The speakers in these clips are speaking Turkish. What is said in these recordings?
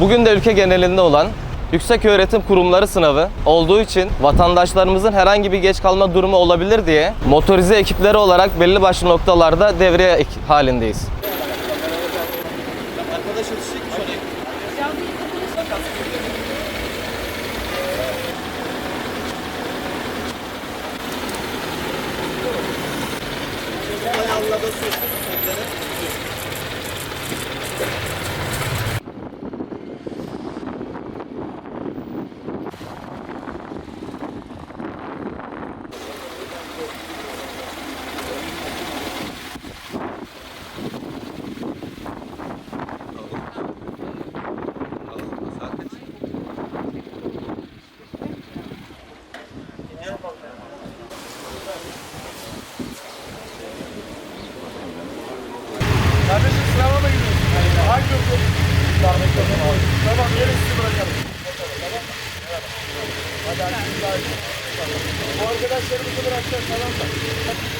Bugün de ülke genelinde olan Yüksek Öğretim Kurumları sınavı olduğu için vatandaşlarımızın herhangi bir geç kalma durumu olabilir diye motorize ekipleri olarak belli başlı noktalarda devreye ek- halindeyiz. Kardeşim Hangi okul? Tamam, gelin sizi bırakalım. Tamam. Hadi hadi iyi. Bu arkadaşlarımızı bırakacağız tamam mı?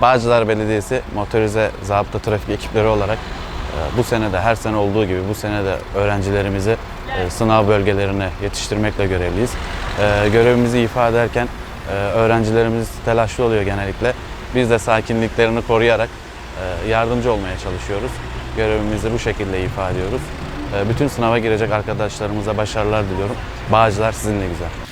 Bağcılar Belediyesi motorize zabıta trafik ekipleri olarak e, bu sene de her sene olduğu gibi bu sene de öğrencilerimizi e, sınav bölgelerine yetiştirmekle görevliyiz. E, Görevimizi ifade ederken öğrencilerimiz telaşlı oluyor genellikle. Biz de sakinliklerini koruyarak yardımcı olmaya çalışıyoruz. Görevimizi bu şekilde ifade ediyoruz. Bütün sınava girecek arkadaşlarımıza başarılar diliyorum. Bağcılar sizinle güzel.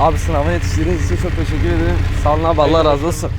Abi sınava yetiştiğiniz için çok teşekkür ederim. Sağ olun abi Allah razı olsun.